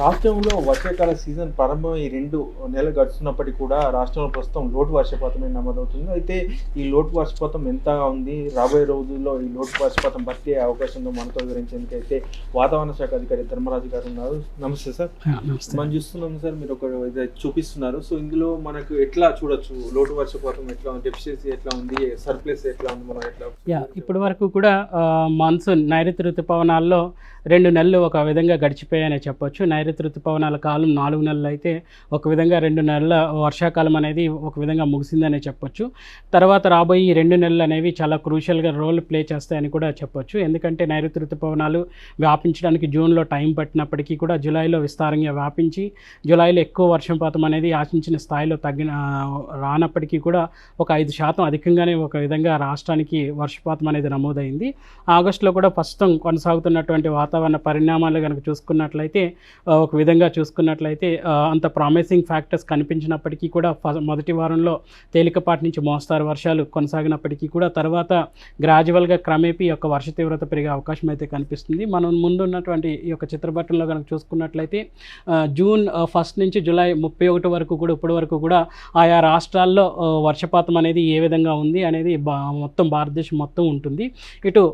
రాష్ట్రంలో వర్షాకాల సీజన్ ప్రారంభం ఈ రెండు నెలలు గడుస్తున్నప్పటికీ కూడా రాష్ట్రంలో ప్రస్తుతం లోటు వర్షపాతమే నమోదవుతుంది. అయితే ఈ లోటు వర్షపాతం ఎంత ఉంది? రాబోయే రోజుల్లో ఈ లోటు వర్షపాతం భర్తీ అయ్యే అవకాశం ఉందో మనతో వివరించేందుకు అయితే వాతావరణ శాఖ అధికారి ధర్మరాజు గారు ఉన్నారు. నమస్తే సార్. మనం చూస్తున్నాం సార్ మీరు ఒక చూపిస్తున్నారు. సో ఇందులో మనకు ఎట్లా చూడొచ్చు? లోటు వర్షపాతం ఎట్లా ఉంది? డెఫిషియన్సీ ఎట్లా ఉంది? సర్ప్లస్ ఎట్లా ఉంది? మనం ఎట్లా ఇప్పటి వరకు కూడా మాన్సూన్ నైరుతి ఋతుపవనాల్లో రెండు నెలలు ఒక విధంగా గడిచిపోయాయని చెప్పొచ్చు. నైరుతి ఋతుపవనాల కాలం నాలుగు నెలలు అయితే ఒక విధంగా రెండు నెలల వర్షాకాలం అనేది ఒక విధంగా ముగిసిందనే చెప్పొచ్చు. తర్వాత రాబోయే ఈ రెండు నెలలు అనేవి చాలా క్రూషియల్గా రోల్ ప్లే చేస్తాయని కూడా చెప్పొచ్చు. ఎందుకంటే నైరుతి ఋతుపవనాలు వ్యాపించడానికి జూన్లో టైం పట్టినప్పటికీ కూడా జూలైలో విస్తారంగా వ్యాపించి జూలైలో ఎక్కువ వర్షపాతం అనేది ఆశించిన స్థాయిలో తగ్గిన రానప్పటికీ కూడా ఒక ఐదు శాతం అధికంగానే ఒక విధంగా రాష్ట్రానికి వర్షపాతం అనేది నమోదైంది. ఆగస్టులో కూడా ప్రస్తుతం కొనసాగుతున్నటువంటి వాతావరణ పరిణామాలు కనుక చూసుకున్నట్లయితే ఒక విధంగా చూసుకున్నట్లయితే అంత ప్రామిసింగ్ ఫ్యాక్టర్స్ కనిపించినప్పటికీ కూడా మొదటి వారంలో తేలికపాటి నుంచి మోస్తారు వర్షాలు కొనసాగినప్పటికీ కూడా తర్వాత గ్రాడ్యువల్గా క్రమేపీ యొక్క వర్ష తీవ్రత పెరిగే అవకాశం అయితే కనిపిస్తుంది. మనం ముందున్నటువంటి ఈ యొక్క చిత్రపటంలో కనుక చూసుకున్నట్లయితే జూన్ ఫస్ట్ నుంచి జూలై ముప్పై ఒకటి వరకు కూడా ఇప్పటి వరకు కూడా ఆయా రాష్ట్రాల్లో వర్షపాతం అనేది ఏ విధంగా ఉంది అనేది మొత్తం భారతదేశం మొత్తం ఉంటుంది. ఇటు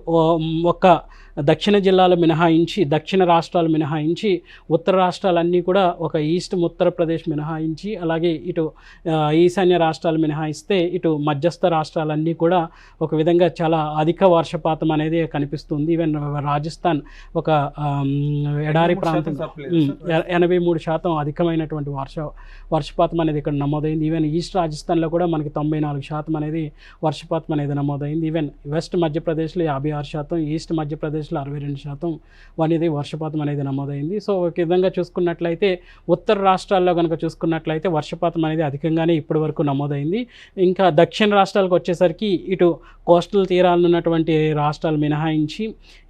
ఒక ఒక్క దక్షిణ జిల్లాలు మినహాయించి దక్షిణ రాష్ట్రాలు మినహాయించి ఉత్తర రాష్ట్రాలన్నీ కూడా ఒక ఈస్ట్ ఉత్తరప్రదేశ్ మినహాయించి అలాగే ఇటు ఈశాన్య రాష్ట్రాలు మినహాయిస్తే ఇటు మధ్యస్థ రాష్ట్రాలన్నీ కూడా ఒక విధంగా చాలా అధిక వర్షపాతం అనేది కనిపిస్తుంది. ఈవెన్ రాజస్థాన్ ఒక ఎడారి ప్రాంతం ఎనభై మూడు శాతం అధికమైనటువంటి వర్ష వర్షపాతం అనేది ఇక్కడ నమోదైంది. ఈవెన్ ఈస్ట్ రాజస్థాన్లో కూడా మనకి తొంభై నాలుగు శాతం అనేది వర్షపాతం అనేది నమోదైంది. ఈవెన్ వెస్ట్ మధ్యప్రదేశ్లో యాభై ఆరు శాతం ఈస్ట్ మధ్యప్రదేశ్లో అరవై రెండు శాతం అనేది వర్షపాతం అనేది నమోదైంది. సో ఒక విధంగా చూసుకున్నట్లయితే ఉత్తర రాష్ట్రాల్లో కనుక చూసుకున్నట్లయితే వర్షపాతం అనేది అధికంగానే ఇప్పటి వరకు నమోదైంది. ఇంకా దక్షిణ రాష్ట్రాలకు వచ్చేసరికి ఇటు కోస్టల్ తీరాలు ఉన్నటువంటి రాష్ట్రాలు మినహాయించి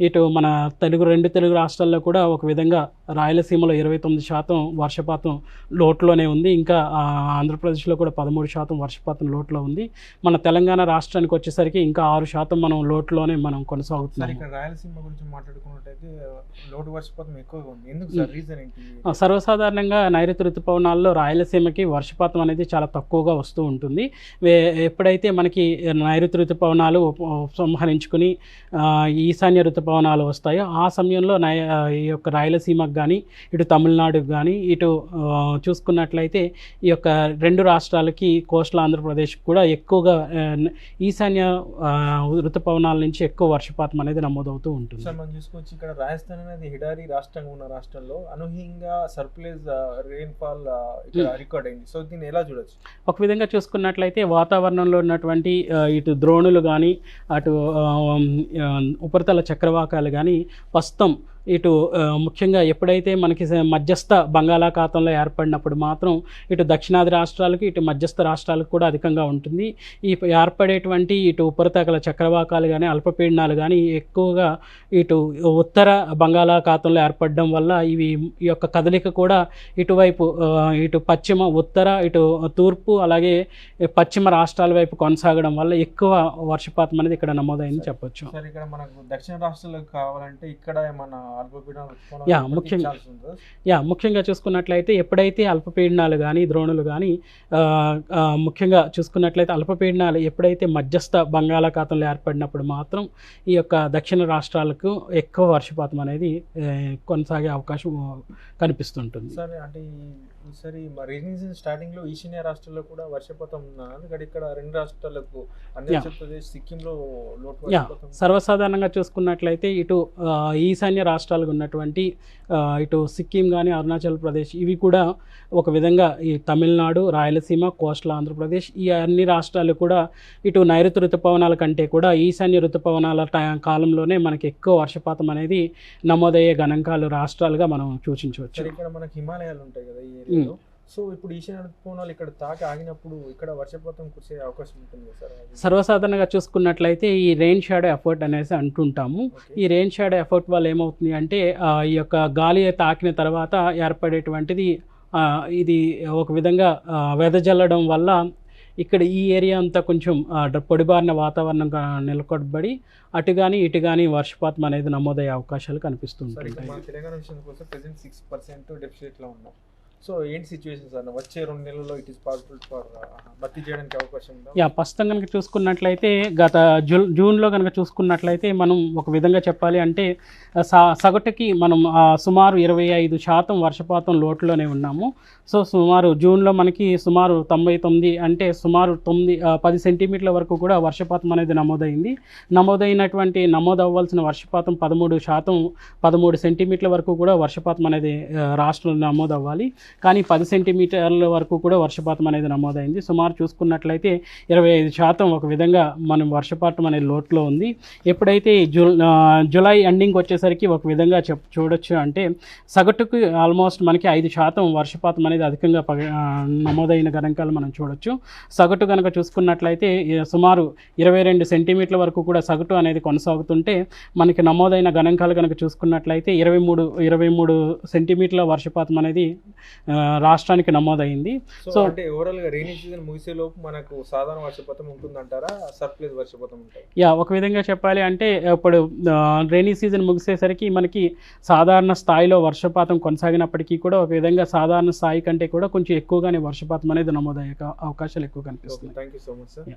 ఇటు మన తెలుగు రెండు తెలుగు రాష్ట్రాల్లో కూడా ఒక విధంగా రాయలసీమలో ఇరవై తొమ్మిది శాతం వర్షపాతం లోటులోనే ఉంది. ఇంకా ఆంధ్రప్రదేశ్లో కూడా పదమూడు శాతం వర్షపాతం లోటులో ఉంది. మన తెలంగాణ రాష్ట్రానికి వచ్చేసరికి ఇంకా ఆరు శాతం మనం లోటులోనే మనం కొనసాగుతున్నాం ఇక్కడ రాయలసీమ గురించి మాట్లాడుకున్నట్టయితే లోటు వర్షపాతం ఎక్కువగా ఉంది. ఎందుకు సార్? రీజన్ ఏంటి సర్వసాధారణంగా నైరుతి ఋతుపవనాల్లో రాయలసీమకి వర్షపాతం అనేది చాలా తక్కువగా వస్తూ ఉంటుంది. ఎప్పుడైతే మనకి నైరుతి ఋతుపవనాలు ఉప- ఉపసంహరించుకుని ఈశాన్య ఋతుపవనాలు వస్తాయో ఆ సమయంలో నై ఈ యొక్క రాయలసీమకు కానీ ఇటు తమిళనాడుకు కానీ ఇటు చూసుకున్నట్లయితే ఈ యొక్క రెండు రాష్ట్రాలకి కోస్టల్ ఆంధ్రప్రదేశ్ కూడా ఎక్కువగా ఈశాన్య ఋతుపవనాల నుంచి ఎక్కువ వర్షపాతం అనేది నమోదవుతూ ఉంటుంది. మనం చూసుకోవచ్చు ఇక్కడ రాజస్థాన్ అనేది హిడారి రాష్ట్రంగా ఉన్న రాష్ట్రంలో అనూహ్యంగా సర్ప్లైజ్ రెయిన్ ఫాల్ ఇక్కడ రికార్డ్ అయింది. సో దీన్ని ఎలా చూడొచ్చు? ఒక విధంగా చూసుకున్నట్లయితే వాతావరణంలో ఉన్నటువంటి ఇటు ద్రోణులు కానీ అటు ఉపరితల చక్రవాకాలు కానీ ప్రస్తుతం ఇటు ముఖ్యంగా ఎప్పుడైతే మనకి మధ్యస్థ బంగాళాఖాతంలో ఏర్పడినప్పుడు మాత్రం ఇటు దక్షిణాది రాష్ట్రాలకు ఇటు మధ్యస్థ రాష్ట్రాలకు కూడా అధికంగా ఉంటుంది. ఈ ఏర్పడేటువంటి ఇటు ఉపరితకల చక్రవాకాలు కానీ అల్పపీడనాలు కానీ ఎక్కువగా ఇటు ఉత్తర బంగాళాఖాతంలో ఏర్పడడం వల్ల ఇవి ఈ యొక్క కదలిక కూడా ఇటువైపు ఇటు పశ్చిమ ఉత్తర ఇటు తూర్పు అలాగే పశ్చిమ రాష్ట్రాల వైపు కొనసాగడం వల్ల ఎక్కువ వర్షపాతం అనేది ఇక్కడ నమోదైంది చెప్పొచ్చు. సార్ ఇక్కడ మనకు దక్షిణ రాష్ట్రాలకు కావాలంటే ఇక్కడ మన యా, ముఖ్యంగా. యా ముఖ్యంగా చూసుకున్నట్లయితే ఎప్పుడైతే అల్పపీడనాలు కానీ ద్రోణులు కానీ ముఖ్యంగా చూసుకున్నట్లయితే అల్పపీడనాలు ఎప్పుడైతే మధ్యస్థ బంగాళాఖాతంలో ఏర్పడినప్పుడు మాత్రం ఈ యొక్క దక్షిణ రాష్ట్రాలకు ఎక్కువ వర్షపాతం అనేది కొనసాగే అవకాశం కనిపిస్తుంటుంది. సార్ అంటే ఈసారి రైనింగ్ సీజన్ స్టార్టింగ్లో ఈశాన్య రాష్ట్రాల్లో కూడా వర్షపాతం ఉన్నది ఇక్కడ ఇక్కడ రెండు రాష్ట్రాలకు ఆంధ్రప్రదేశ్ సిక్కింలో సర్వసాధారణంగా చూసుకున్నట్లయితే ఇటు ఈశాన్య రాష్ట్రాలకు ఉన్నటువంటి ఇటు సిక్కిం కానీ అరుణాచల్ ప్రదేశ్ ఇవి కూడా ఒక విధంగా ఈ తమిళనాడు రాయలసీమ కోస్టల్ ఆంధ్రప్రదేశ్ ఈ అన్ని రాష్ట్రాలు కూడా ఇటు నైరుతి ఋతుపవనాల కంటే కూడా ఈశాన్య ఋతుపవనాల టై- కాలంలోనే మనకి ఎక్కువ వర్షపాతం అనేది నమోదయ్యే గణాంకాలు రాష్ట్రాలుగా మనం సూచించవచ్చు. ఇక్కడ మనకి హిమాలయాలు ఉంటాయి కదా ఈ సో ఇప్పుడు ఈశాన్య ఋతుపవనాలు ఇక్కడ తాకి ఆగినప్పుడు ఇక్కడ వర్షపాతం కురిసే అవకాశం ఉంటుంది సార్? సర్వసాధారణంగా చూసుకున్నట్లయితే ఈ రెయిన్ షాడో ఎఫర్ట్ అనేసి అంటుంటాము. ఈ రెయిన్ షాడో ఎఫర్ట్ వల్ల ఏమవుతుంది అంటే ఈ యొక్క గాలి తాకిన తర్వాత ఏర్పడేటువంటిది ఇది ఒక విధంగా వెదజల్లడం వల్ల ఇక్కడ ఈ ఏరియా అంతా కొంచెం పొడిబారిన వాతావరణంగా నెలకొల్పబడి అటు కానీ ఇటు కానీ వర్షపాతం అనేది నమోదయ్యే అవకాశాలు కనిపిస్తుంటాయి తెలంగాణ విషయం కోసం సిక్స్ పర్సెంట్ డెఫిసిట్లో ఉన్నాం సో ఏంటి సిచ్యువేషన్ సార్ వచ్చే రెండు నెలల్లో ఇట్ ఇస్ పాసిబుల్ ఫర్ భర్తీ చేయడానికి అవకాశం యా ప్రస్తుతం కనుక చూసుకున్నట్లయితే గత జూ జూన్లో కనుక చూసుకున్నట్లయితే మనం ఒక విధంగా చెప్పాలి అంటే స- సగటుకి మనం సుమారు ఇరవై ఐదు శాతం వర్షపాతం లోటులోనే ఉన్నాము. సో సుమారు జూన్లో మనకి సుమారు తొంభై తొమ్మిది అంటే సుమారు తొమ్మిది పది సెంటీమీటర్ల వరకు కూడా వర్షపాతం అనేది నమోదైంది. నమోదైనటువంటి నమోదు అవ్వాల్సిన వర్షపాతం పదమూడు శాతం పదమూడు సెంటీమీటర్ల వరకు కూడా వర్షపాతం అనేది రాష్ట్రంలో నమోదు అవ్వాలి కానీ పది సెంటీమీటర్ల వరకు కూడా వర్షపాతం అనేది నమోదైంది. సుమారు చూసుకున్నట్లయితే ఇరవై ఐదు శాతం ఒక విధంగా మనం వర్షపాతం అనేది లోట్లో ఉంది. ఎప్పుడైతే జూ జూలై ఎండింగ్ వచ్చేసరికి ఒక విధంగా చెప్ చూడొచ్చు అంటే సగటుకు ఆల్మోస్ట్ మనకి ఐదు శాతం వర్షపాతం అనేది అధికంగా పగ- నమోదైన గణాంకాలు మనం చూడొచ్చు. సగటు కనుక చూసుకున్నట్లయితే సుమారు ఇరవై రెండు సెంటీమీటర్ల వరకు కూడా సగటు అనేది కొనసాగుతుంటే మనకి నమోదైన గణాంకాలు కనుక చూసుకున్నట్లయితే ఇరవై మూడు ఇరవై మూడు సెంటీమీటర్ల వర్షపాతం అనేది రాష్ట్రానికి నమోదైంది. సో అంటే ఓవరాల్గా రైనీ సీజన్ ముగిసే లోపు మనకు సాధారణ వర్షపాతం ఉంటుందంటారా? సర్ప్లస్ వర్షపాతం ఉంటాయి. యా ఒక విధంగా చెప్పాలి అంటే ఇప్పుడు రైనీ సీజన్ ముగిసేసరికి మనకి సాధారణ స్థాయిలో వర్షపాతం కొనసాగినప్పటికీ కూడా ఒక విధంగా సాధారణ స్థాయి కంటే కూడా కొంచెం ఎక్కువగానే వర్షపాతం అనేది నమోదయ్యే అవకాశాలు ఎక్కువ కనిపిస్తున్నాయి. Thank you so much sir.